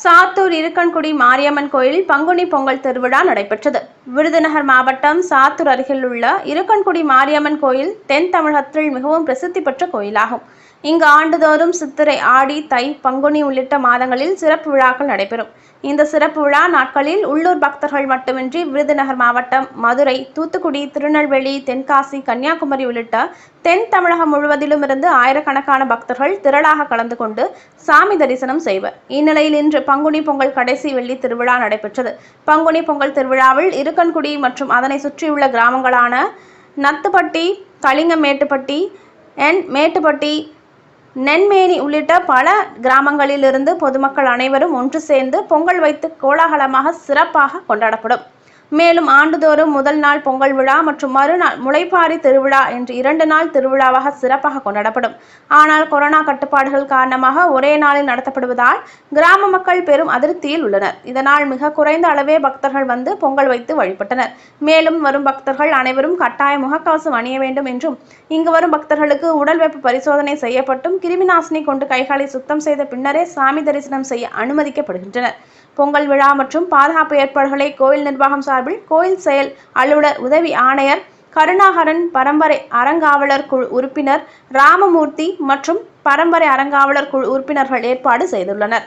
சாத்தூர் இருக்கன்குடி மாரியம்மன் கோயிலில் பங்குனி பொங்கல் திருவிழா நடைபெற்றது. விருதுநகர் மாவட்டம் சாத்தூர் அருகில் உள்ள இருக்கன்குடி மாரியம்மன் கோயில் தென் தமிழகத்தில் மிகவும் பிரசித்தி பெற்ற கோயிலாகும். இங்கு ஆண்டுதோறும் சித்திரை ஆடி தை பங்குனி உள்ளிட்ட மாதங்களில் சிறப்பு விழாக்கள் நடைபெறும். இந்த சிறப்பு விழா நாட்களில் உள்ளூர் பக்தர்கள் மட்டுமின்றி விருதுநகர் மாவட்டம் மதுரை தூத்துக்குடி திருநெல்வேலி தென்காசி கன்னியாகுமரி உள்ளிட்ட தென் தமிழகம் முழுவதிலும் இருந்து ஆயிரக்கணக்கான பக்தர்கள் திரளாக கலந்து கொண்டு சாமி தரிசனம் செய்வர். இந்நிலையில் இன்று பங்குனி பொங்கல் கடைசி வெள்ளி திருவிழா நடைபெற்றது. பங்குனி பொங்கல் திருவிழாவில் இருக்கன்குடி மற்றும் அதனை சுற்றியுள்ள கிராமங்களான நத்துப்பட்டி கலிங்கமேட்டுப்பட்டி என் மேட்டுப்பட்டி நென்மேனி உள்ளிட்ட பல கிராமங்களிலிருந்து பொதுமக்கள் அனைவரும் ஒன்று சேர்ந்து பொங்கல் வைத்து கோலாகலமாக சிறப்பாக கொண்டாடப்படும். மேலும் ஆண்டுதோறும் முதல் நாள் பொங்கல் விழா மற்றும் மறுநாள் முளைப்பாரி திருவிழா என்று இரண்டு நாள் திருவிழாவாக சிறப்பாக கொண்டாடப்படும். ஆனால் கொரோனா கட்டுப்பாடுகள் காரணமாக ஒரே நாளில் நடத்தப்படுவதால் கிராம மக்கள் பெரும் அதிருப்தியில் உள்ளனர். இதனால் மிக குறைந்த அளவே பக்தர்கள் வந்து பொங்கல் வைத்து வழிபட்டனர். மேலும் வரும் பக்தர்கள் அனைவரும் கட்டாய முகக்கவசம் அணிய வேண்டும் என்றும் இங்கு வரும் பக்தர்களுக்கு உடல் வெப்ப பரிசோதனை செய்யப்பட்டும் கிருமிநாசினி கொண்டு கைகளை சுத்தம் செய்த பின்னரே சாமி தரிசனம் செய்ய அனுமதிக்கப்படுகின்றனர். பொங்கல் விழா மற்றும் பாதுகாப்பு ஏற்பாடுகளை கோயில் நிர்வாகம் சார்பில் கோயில் செயல் அலுவலர் உதவி ஆணையர் கருணாகரன் பரம்பரை அறங்காவலர் குழு உறுப்பினர் ராமமூர்த்தி மற்றும் பரம்பரை அறங்காவலர் குழு உறுப்பினர்கள் ஏற்பாடு செய்துள்ளனர்.